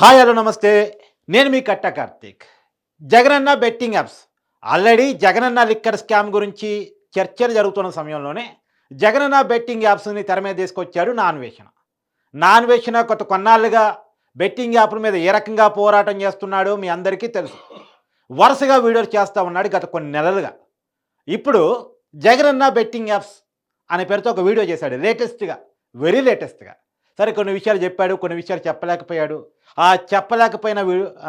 Hi hello నమస్తే. నేను మీ Katta Karthik. Jagananna betting apps. Already Jagananna liquor scam గురించి చర్చలు జరుగుతున్న సమయంలోనే జగనన్న బెట్టింగ్ యాప్స్ని తెర మీద తీసుకొచ్చాడు నాన్వేషణ నాన్వేషణ కొత్త కొన్నాళ్ళుగా బెట్టింగ్ యాప్ల మీద ఏ రకంగా పోరాటం చేస్తున్నాడో మీ అందరికీ తెలుసు. వరుసగా వీడియోలు చేస్తూ ఉన్నాడు గత కొన్ని నెలలుగా. ఇప్పుడు జగనన్న బెట్టింగ్ యాప్స్ అనే పేరుతో ఒక వీడియో చేశాడు లేటెస్ట్గా వెరీ లేటెస్ట్గా సరే కొన్ని విషయాలు చెప్పాడు కొన్ని విషయాలు చెప్పలేకపోయాడు. ఆ చెప్పలేకపోయిన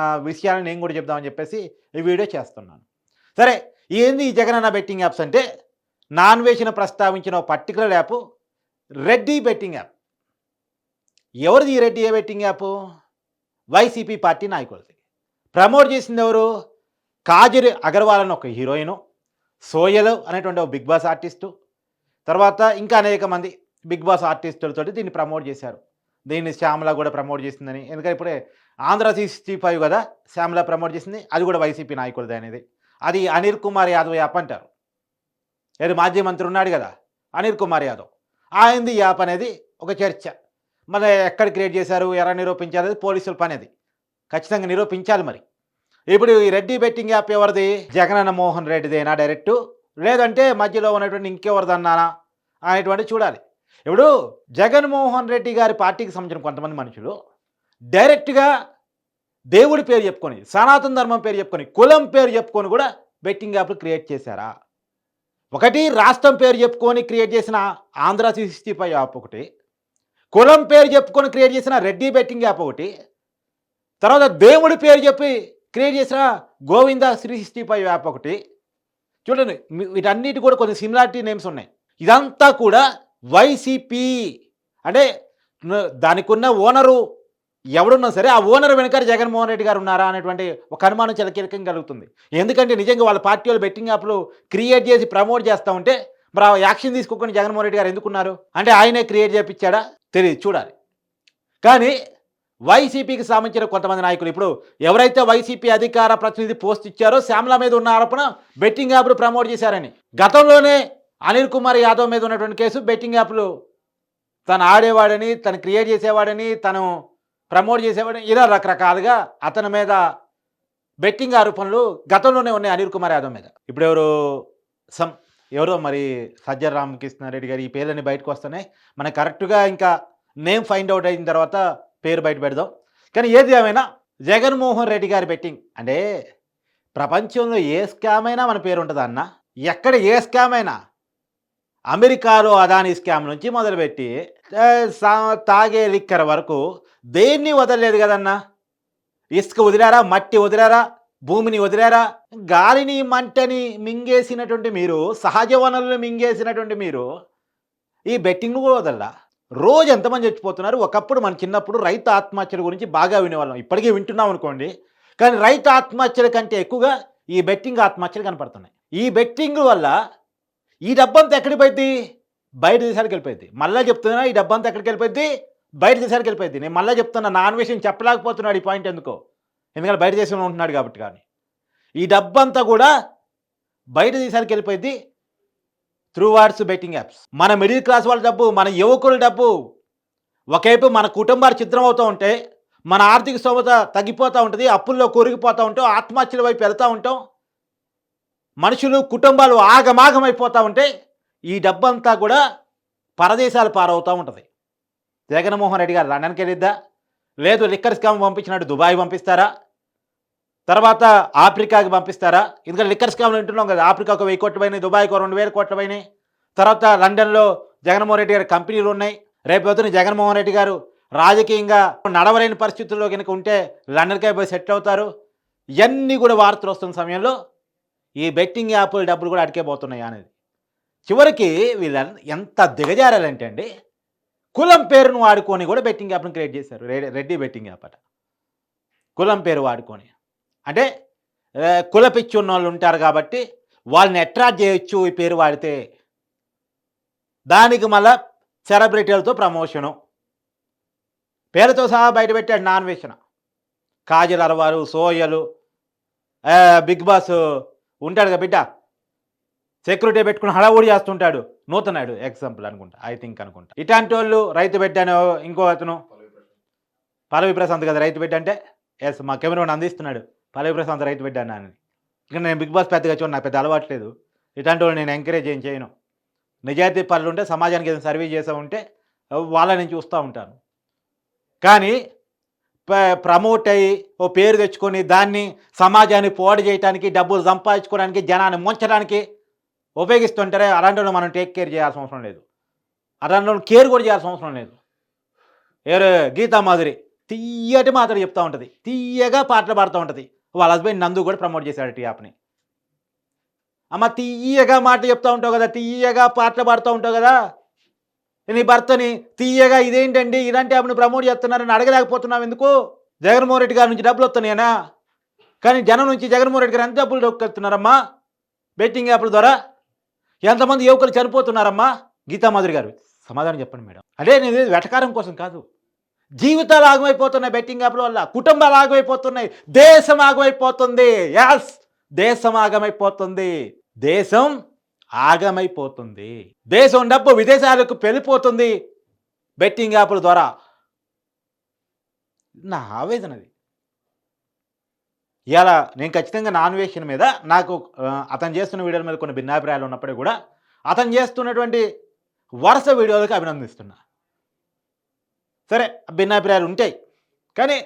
ఆ విషయాలను నేను కూడా చెప్దామని చెప్పేసి ఈ వీడియో చేస్తున్నాను. సరే ఏంది ఈ జగనన్న బెట్టింగ్ యాప్స్ అంటే? నాన్ వేసిన ప్రస్తావించిన particular app Reddy betting app. ఎవరిది ఈ రెడ్డి ఏ బెట్టింగ్ యాప్? వైసీపీ పార్టీ నాయకులది. ప్రమోట్ చేసింది ఎవరు? కాజరి అగర్వాల్ అని ఒక హీరోయిను సోయల్ అనేటువంటి ఒక బిగ్ బాస్ ఆర్టిస్టు. తర్వాత ఇంకా అనేక మంది బిగ్ బాస్ ఆర్టిస్టులతో దీన్ని ప్రమోట్ చేశారు. దీన్ని శ్యామల కూడా ప్రమోట్ చేసిందని. ఎందుకంటే ఇప్పుడే ఆంధ్ర సిక్స్టీ ఫైవ్ కదా శ్యామల ప్రమోట్ చేసింది. అది కూడా వైసీపీ నాయకుడిది అనేది. అది అనిల్ కుమార్ యాదవ్ యాప్ అంటారు. ఏది మాజీ మంత్రి ఉన్నాడు కదా అనిల్ కుమార్ యాదవ్. ఆయనది యాప్ అనేది ఒక చర్చ. మరి ఎక్కడ క్రియేట్ చేశారు ఎలా నిరూపించారు అది పోలీసుల పని అది. ఖచ్చితంగా నిరూపించాలి మరి. ఇప్పుడు ఈ రెడ్డి బెట్టింగ్ యాప్ ఎవరిది? జగనన్న మోహన్ రెడ్డిదేనా డైరెక్ట్? లేదంటే మధ్యలో ఉన్నటువంటి ఇంకెవరిదన్నానా అనేటువంటి చూడాలి. ఇప్పుడు జగన్మోహన్ రెడ్డి గారి పార్టీకి సంబంధించిన కొంతమంది మనుషులు డైరెక్ట్గా దేవుడి పేరు చెప్పుకొని సనాతన ధర్మం పేరు చెప్పుకొని కులం పేరు చెప్పుకొని కూడా బెట్టింగ్ యాప్లు క్రియేట్ చేశారా? ఒకటి రాష్ట్రం పేరు చెప్పుకొని క్రియేట్ చేసిన ఆంధ్ర సిక్స్టీ ఫైవ్ యాప్ ఒకటి కులం పేరు చెప్పుకొని క్రియేట్ చేసిన రెడ్డి బెట్టింగ్ యాప్ ఒకటి తర్వాత దేవుడి పేరు చెప్పి క్రియేట్ చేసిన Govinda Sri sixty five app ఒకటి. చూడండి వీటన్నిటి కూడా కొన్ని సిమిలారిటీ నేమ్స్ ఉన్నాయి. ఇదంతా కూడా వైసీపీ. అంటే దానికి ఉన్న ఓనరు ఎవడున్నా సరే ఆ ఓనర్ వెనక జగన్మోహన్ రెడ్డి గారు ఉన్నారా అనేటువంటి ఒక అనుమానం చాలా కలుగుతుంది. ఎందుకంటే నిజంగా వాళ్ళ పార్టీ వాళ్ళు బెట్టింగ్ యాప్లు క్రియేట్ చేసి ప్రమోట్ చేస్తూ ఉంటే మరి యాక్షన్ తీసుకోకుండా జగన్మోహన్ రెడ్డి గారు ఎందుకున్నారు? అంటే ఆయనే క్రియేట్ చేయించాడా తెలియదు చూడాలి. కానీ వైసీపీకి సంబంధించిన కొంతమంది నాయకులు ఇప్పుడు ఎవరైతే వైసీపీ అధికార ప్రతినిధి పోస్ట్ ఇచ్చారో శ్యామల మీద ఉన్న ఆరోపణ బెట్టింగ్ యాప్లు ప్రమోట్ చేశారని. గతంలోనే అనిల్ కుమార్ యాదవ్ మీద ఉన్నటువంటి కేసు బెట్టింగ్ యాప్లు. తను ఆడేవాడని తను క్రియేట్ చేసేవాడని తను ప్రమోట్ చేసేవాడని ఇలా రకరకాలుగా అతని మీద బెట్టింగ్ ఆరోపణలు గతంలోనే ఉన్నాయి అనిల్ కుమార్ యాదవ్ మీద. ఇప్పుడు ఎవరు సమ్ ఎవరో మరి సజ్జర్ రామకృష్ణారెడ్డి గారు ఈ పేర్లని బయటకు వస్తున్నాయి. మనం కరెక్ట్గా ఇంకా నేమ్ ఫైండ్ అవుట్ అయిన తర్వాత పేరు బయట పెడదాం. కానీ ఏది ఏమైనా జగన్మోహన్ రెడ్డి గారి బెట్టింగ్. అంటే ప్రపంచంలో ఏ స్కామ్ అయినా మన పేరు ఉంటుందా అన్న ఎక్కడ ఏ స్కామ్ అయినా అమెరికాలో అదానీ స్కామ్ నుంచి మొదలుపెట్టి సా- తాగే లిక్కర్ వరకు దేన్ని వదలలేదు కదన్నా? ఇసుక వదిలారా? మట్టి వదిలారా? భూమిని వదిలారా? గాలిని మంటని మింగేసినటువంటి మీరు సహజ వనరులు మింగేసినటువంటి మీరు ఈ బెట్టింగ్ కూడా వదలరా? రోజు ఎంతమంది చచ్చిపోతున్నారు? ఒకప్పుడు మన చిన్నప్పుడు రైతు ఆత్మహత్యల గురించి బాగా వినేవాళ్ళం. ఇప్పటికీ వింటున్నాం అనుకోండి. కానీ రైతు ఆత్మహత్యల కంటే ఎక్కువగా ఈ బెట్టింగ్ ఆత్మహత్యలు కనపడుతున్నాయి. ఈ బెట్టింగ్ వల్ల ఈ డబ్బంతా ఎక్కడికి పోయింది బయట దేశాలకు వెళ్ళిపోయింది మళ్ళీ చెప్తున్నా ఈ డబ్బంతా ఎక్కడికి వెళ్ళిపోయింది బయట దేశాలకు వెళ్ళిపోయింది నేను మళ్ళీ చెప్తున్నా నాన్ విషయం చెప్పలేకపోతున్నాడు ఈ పాయింట్ ఎందుకో? ఎందుకంటే బయట దేశంలో ఉంటున్నాడు కాబట్టి కానీ. ఈ డబ్బంతా కూడా బయట దేశాలకు వెళ్ళిపోయింది త్రూ వార్డ్స్ బెట్టింగ్ యాప్స్. మన మిడిల్ క్లాస్ వాళ్ళ డబ్బు మన యువకుల డబ్బు ఒకవైపు మన కుటుంబాలు చిత్రం అవుతూ ఉంటే మన ఆర్థిక స్తోమత తగ్గిపోతూ ఉంటుంది అప్పుల్లో కూరిగిపోతూ ఉంటాం ఆత్మహత్యల వైపు వెళ్తూ ఉంటాం. మనుషులు కుటుంబాలు ఆగమాగమైపోతూ ఉంటే ఈ డబ్బంతా కూడా పరదేశాలు పారవుతూ ఉంటుంది. జగన్మోహన్ రెడ్డి గారు లండన్కి వెళ్ళిద్దా? లేదు లిక్కర్ స్కామ్ పంపించినట్టు దుబాయ్ పంపిస్తారా? తర్వాత ఆఫ్రికాకి పంపిస్తారా? ఎందుకంటే లిక్కర్ స్కామ్లు వింటున్నాం కదా ఆఫ్రికాకు వెయ్యి కోట్లు పోయినాయి దుబాయ్కి రెండు వేల కోట్లు పోయినాయి. తర్వాత లండన్లో జగన్మోహన్ రెడ్డి గారి కంపెనీలు ఉన్నాయి. రేపు జగన్మోహన్ రెడ్డి గారు రాజకీయంగా నడవలేని పరిస్థితుల్లో కనుక ఉంటే లండన్కే పోయి సెటిల్ అవుతారు. ఇవన్నీ కూడా వార్తలు వస్తున్న సమయంలో ఈ బెట్టింగ్ యాప్ల డబ్బులు కూడా అడికే పోతున్నాయి అనేది. చివరికి వీళ్ళ ఎంత దిగజారాలంటే అండి కులం పేరును వాడుకొని కూడా బెట్టింగ్ యాప్ను క్రియేట్ చేశారు. రెడ్డి రెడ్డి బెట్టింగ్ యాప్ అట. కులం పేరు వాడుకొని. అంటే కులపిచ్చి కుల పిచ్చి ఉన్న వాళ్ళు ఉంటారు కాబట్టి వాళ్ళని అట్రాక్ట్ చేయొచ్చు ఈ పేరు వాడితే. దానికి మళ్ళా సెలబ్రిటీలతో ప్రమోషను. పేరుతో సహా బయటపెట్టాడు నాన్ వేషణ కాజల్ అరవారు సోయలు బిగ్ బాస్ ఉంటాడు కదా బిడ్డ? సెక్యూరిటీ పెట్టుకుని హడావుడి చేస్తుంటాడు. నూతనాయుడు ఎగ్జాంపుల్ అనుకుంటా ఐ థింక్ అనుకుంటా. ఇట్లాంటి వాళ్ళు రైతు పెట్టాను ఇంకో అతను పల్లవి ప్రశాంత్ కదా రైతు బిడ్డ అంటే? ఎస్ మా కెమెరాని అందిస్తున్నాడు. పల్లవి ప్రశాంత్ రైతు బిడ్డ అని ఇక్కడ నేను బిగ్ బాస్ పెద్దగా చూడండి నాకు పెద్ద అలవాట్లేదు ఇట్లాంటి వాళ్ళు నేను ఎంకరేజ్ ఏం చేయను. నిజాయితీ పనులు ఉంటే సమాజానికి ఏదైనా సర్వీస్ చేసా ఉంటే వాళ్ళని నేను చూస్తూ ఉంటాను. కానీ ప్రమోట్ అయ్యి ఓ పేరు తెచ్చుకొని దాన్ని సమాజాన్ని పోడు చేయడానికి డబ్బులు సంపాదించుకోవడానికి జనాన్ని ముంచడానికి ఉపయోగిస్తుంటారే. అలాంటి మనం టేక్ కేర్ చేయాల్సిన అవసరం లేదు. అలాంటి కేర్ కూడా చేయాల్సిన అవసరం లేదు. ఏరే గీతా మాధురి. తీయటి మాత్రం చెప్తూ ఉంటుంది. తీయగా పాటలు పాడుతూ ఉంటుంది. వాళ్ళ హస్బెండ్ నందు కూడా ప్రమోట్ చేశాడు యాప్ని అమ్మ తీయగా మాట చెప్తూ ఉంటావు కదా. తీయగా పాటలు పాడుతూ ఉంటావు కదా. నీ భర్తని తీయగా ఇదేంటండి? ఇలాంటి ఆమెను ప్రమోట్ చేస్తున్నారని అడగలేకపోతున్నావు ఎందుకు? జగన్మోహన్ రెడ్డి గారి నుంచి డబ్బులు వస్తున్నాయనా? కానీ జనం నుంచి జగన్మోహన్ రెడ్డి గారు ఎంత డబ్బులు దొక్కుతున్నారమ్మా? బెట్టింగ్ యాప్ల ద్వారా ఎంతమంది యువకులు చనిపోతున్నారమ్మా? గీతామాధురి గారు సమాధానం చెప్పండి మేడం. అదే నేను వెటకారం కోసం కాదు. జీవితాలు ఆగమైపోతున్నాయి బెట్టింగ్ యాప్ల వల్ల కుటుంబాలు ఆగమైపోతున్నాయి దేశం ఆగమైపోతుంది. యాస్ దేశం ఆగమైపోతుంది. దేశం ఆగమైపోతుంది. దేశం డబ్బు విదేశాలకు వెళ్ళిపోతుంది. బెట్టింగ్ యాప్ల ద్వారా. నా ఆవేదన అది. ఇలా నేను ఖచ్చితంగా నాన్ వేషన్ మీద నాకు అతను చేస్తున్న వీడియోల మీద కొన్ని భిన్నాభిప్రాయాలు ఉన్నప్పటికీ కూడా అతను చేస్తున్నటువంటి వరుస వీడియోలకు అభినందిస్తున్నా. సరే భిన్నాభిప్రాయాలు ఉంటాయి. కానీ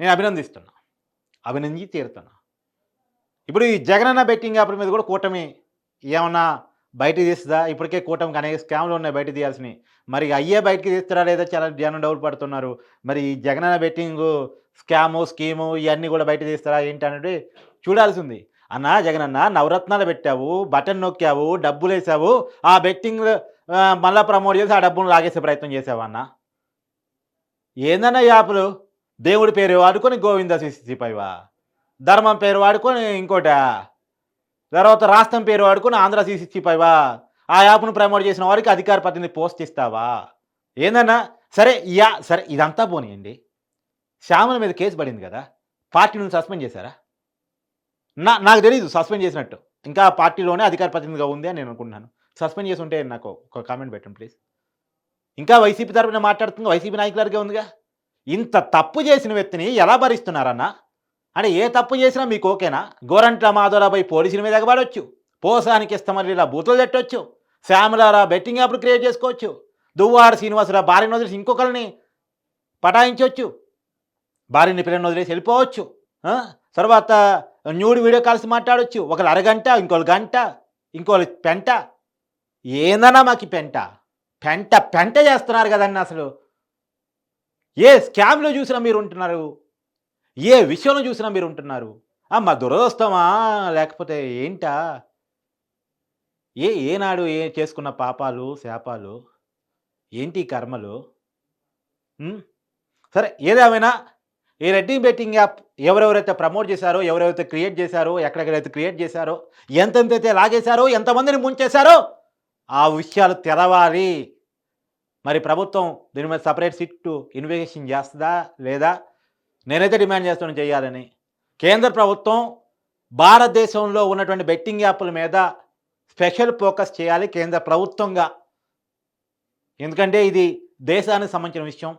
నేను అభినందిస్తున్నా. అభినందించి తీరుతున్నా. ఇప్పుడు ఈ జగనన్న బెట్టింగ్ యాప్ల మీద కూడా కూటమి ఏమన్నా బయట తీస్తుందా? ఇప్పటికే కూటమికి అనేక స్కామ్లు ఉన్నాయి బయట తీయాల్సినవి. మరి అయ్యే బయటకి తీస్తారా లేదా చాలా జనం డౌట్ పడుతున్నారు. మరి ఈ జగనన్న బెట్టింగ్ స్కాము స్కీము ఇవన్నీ కూడా బయట తీస్తారా ఏంటి అనేది చూడాల్సి ఉంది అన్న జగనన్న నవరత్నాలు పెట్టావు బటన్ నొక్కావు డబ్బులు వేసావు ఆ బెట్టింగ్ మళ్ళీ ప్రమోట్ చేసి ఆ డబ్బును లాగేసే ప్రయత్నం చేసావు అన్న? ఏందన్న యాప్లు? దేవుడి పేరు వాడుకొని గోవింద సిసిపైవా ధర్మం పేరు వాడుకొని ఇంకోటా? తర్వాత రాష్ట్రం పేరు వాడుకుని ఆంధ్ర సీసీ పైవా ఆ యాప్ను ప్రమోట్ చేసిన వారికి అధికార ప్రతినిధి పోస్ట్ ఇస్తావా? ఏందన్నా? సరే యా సరే ఇదంతా పోనీయండి. శ్యామల మీద కేసు పడింది కదా పార్టీ నుండి సస్పెండ్ చేశారా? నా నాకు తెలియదు సస్పెండ్ చేసినట్టు. ఇంకా పార్టీలోనే అధికార ప్రతినిధిగా ఉంది అని నేను అనుకుంటున్నాను. సస్పెండ్ చేసి ఉంటే నాకు ఒక కామెంట్ పెట్టండి ప్లీజ్ ఇంకా వైసీపీ తరపున మాట్లాడుతుంది? వైసీపీ నాయకులకే ఉందిగా? ఇంత తప్పు చేసిన వ్యక్తిని ఎలా భరిస్తున్నారన్నా? అంటే ఏ తప్పు చేసినా మీకు ఓకేనా? గోరంట్ల మాధవరాపై పోలీసుల మీద ఎగబడవచ్చు పోసానికి ఇస్తామని ఇలా బూతులు తట్టవచ్చు శ్యామలారా బెట్టింగ్ యాప్లు క్రియేట్ చేసుకోవచ్చు. దువ్వాడ శ్రీనివాసరావు భార్యను వదిలేసి ఇంకొకరిని పటాయించవచ్చు భార్యని పిల్లని వదిలేసి వెళ్ళిపోవచ్చు. తర్వాత న్యూడ్ వీడియో కాల్స్ మాట్లాడవచ్చు ఒకరు అరగంట ఇంకోళ్ళు గంట ఇంకోళ్ళు పెంట. ఏందన్నా మాకు పెంట? పెంట పెంట చేస్తున్నారు కదండి అసలు. ఏ స్కామ్లో చూసినా మీరు ఉంటున్నారు. ఏ విషయంలో చూసినా మీరు ఉంటున్నారు మా దురదొస్తామా లేకపోతే ఏంటా? ఏ ఏనాడు ఏ చేసుకున్న పాపాలు శాపాలు ఏంటి కర్మలు? సరే ఏదేమైనా ఈ రెడ్డింగ్ బెట్టింగ్ యాప్ ఎవరెవరైతే ప్రమోట్ చేశారో ఎవరెవరైతే క్రియేట్ చేశారో ఎక్కడెక్కడైతే క్రియేట్ చేశారో ఎంతెంతైతే లాగేశారో ఎంతమందిని ముంచేశారో ఆ విషయాలు తెలవాలి. మరి ప్రభుత్వం దీని మీద సపరేట్ సిట్టు ఇన్వెస్టిగేషన్ చేస్తుందా లేదా? నేనైతే డిమాండ్ చేస్తున్నాను చేయాలని. కేంద్ర ప్రభుత్వం భారతదేశంలో ఉన్నటువంటి బెట్టింగ్ యాప్ల మీద స్పెషల్ ఫోకస్ చేయాలి కేంద్ర ప్రభుత్వంగా. ఎందుకంటే ఇది దేశానికి సంబంధించిన విషయం.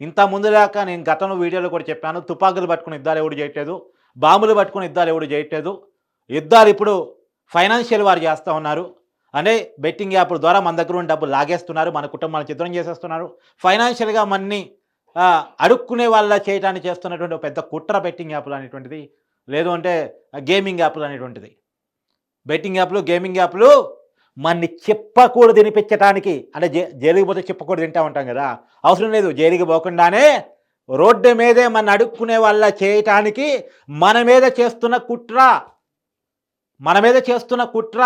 ఇంత ముందు నేను గతంలో వీడియోలో కూడా చెప్పాను తుపాకులు పట్టుకుని యుద్ధాలు ఎవడు చేయట్లేదు బాంబులు పట్టుకుని యుద్ధాలు ఎవడు చేయట్లేదు. యుద్ధాలు ఇప్పుడు ఫైనాన్షియల్ వారు చేస్తూ ఉన్నారు. అంటే బెట్టింగ్ యాప్ల ద్వారా మన దగ్గర ఉన్న డబ్బులు లాగేస్తున్నారు మన కుటుంబాలను చిత్రం చేసేస్తున్నారు. ఫైనాన్షియల్గా మన్ని అడుక్కునే వాళ్ళ చేయడానికి చేస్తున్నటువంటి ఒక పెద్ద కుట్ర బెట్టింగ్ యాప్లు అనేటువంటిది. లేదు అంటే గేమింగ్ యాప్లు అనేటువంటిది. బెట్టింగ్ యాప్లు గేమింగ్ యాప్లు మన్ని చెప్పకూడదు తినిపించడానికి అంటే జై జైలుకి పోతే చెప్పకూడదు తింటా ఉంటాం కదా. అవసరం లేదు జైలుకి పోకుండానే రోడ్డు మీదే మన అడుక్కునే వాళ్ళ చేయటానికి మన మీద చేస్తున్న కుట్ర మన మీద చేస్తున్న కుట్ర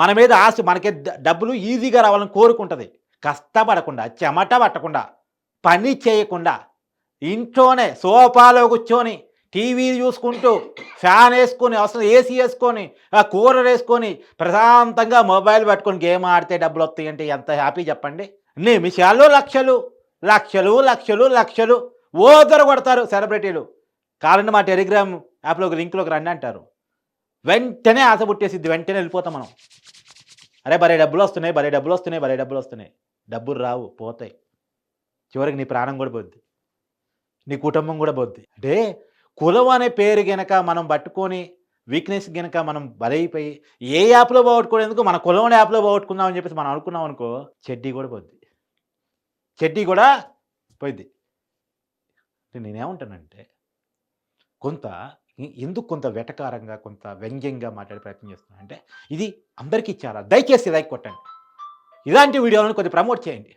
మన మీద ఆశ మనకి డబ్బులు ఈజీగా రావాలని కోరుకుంటుంది. కష్టపడకుండా చెమట పట్టకుండా పని చేయకుండా ఇంట్లోనే సోఫాలో కూర్చొని టీవీ చూసుకుంటూ ఫ్యాన్ వేసుకొని అవసరం ఏసీ వేసుకొని కూర వేసుకొని ప్రశాంతంగా మొబైల్ పట్టుకొని గేమ్ ఆడితే డబ్బులు వస్తాయంటే ఎంత హ్యాపీ చెప్పండి? నిమిషాలు లక్షలు లక్షలు లక్షలు లక్షలు ఓదరు కొడతారు సెలబ్రిటీలు. కాలండి మా టెలిగ్రామ్ యాప్లో ఒక లింక్లోకి రండి అంటారు. వెంటనే ఆశ పుట్టేసిద్ది వెంటనే వెళ్ళిపోతాం మనం. అరే బరే డబ్బులు వస్తున్నాయి బరే డబ్బులు వస్తున్నాయి బరే డబ్బులు వస్తున్నాయి. డబ్బులు రావు పోతాయి. చివరికి నీ ప్రాణం కూడా పోద్ది. నీ కుటుంబం కూడా పోద్ది. అంటే కులం అనే పేరు గనక మనం పట్టుకొని వీక్నెస్ గనక మనం బలైపోయి ఏ యాప్లో పోగొట్టుకునేందుకు మన కులం అనే యాప్లో పోగొట్టుకుందాం అని చెప్పేసి మనం అనుకున్నాం అనుకో చెడ్డీ కూడా పోద్ది. చెడ్డీ కూడా పోయిద్ది. నేనేమంటానంటే కొంత ఎందుకు కొంత వెటకారంగా కొంత వ్యంగ్యంగా మాట్లాడే ప్రయత్నం చేస్తున్నాను అంటే ఇది అందరికీ ఇచ్చారా దయచేసి లైక్ కొట్టండి. ఇలాంటి వీడియోలను కొద్దిగా ప్రమోట్ చేయండి.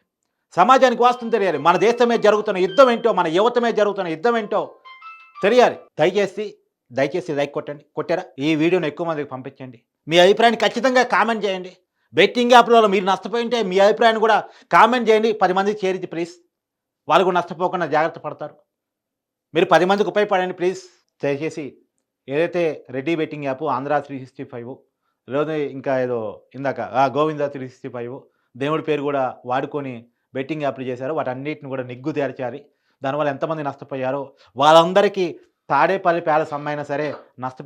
సమాజానికి వాస్తవం తెలియాలి. మన దేశం జరుగుతున్న యుద్ధం ఏంటో మన యువతమే జరుగుతున్న యుద్ధం ఏంటో తెలియాలి. దయచేసి దయచేసి లైక్ కొట్టండి. కొట్టారా? ఈ వీడియోను ఎక్కువ మందికి పంపించండి. మీ అభిప్రాయాన్ని ఖచ్చితంగా కామెంట్ చేయండి. బెట్టింగ్ యాప్లలో మీరు నష్టపోయి ఉంటే మీ అభిప్రాయాన్ని కూడా కామెంట్ చేయండి. పది మందికి చేరింది ప్లీజ్. వాళ్ళు కూడా నష్టపోకుండా జాగ్రత్త పడతారు. మీరు పది మందికి ఉపయోగపడండి ప్లీజ్. దయచేసి ఏదైతే Reddy betting app Andhra three sixty five లేదా ఇంకా ఏదో ఇందాక గోవింద త్రీ సిక్స్టీ ఫైవ్ దేవుడి పేరు కూడా వాడుకొని బెట్టింగ్ యాప్లు చేశారు. వాటన్నిటిని కూడా నిగ్గు తేల్చాలి దానివల్ల ఎంతమంది నష్టపోయారో వాళ్ళందరికీ తాడేపల్లి ప్యాలెస్ అమ్మైనా సరే నష్టపరి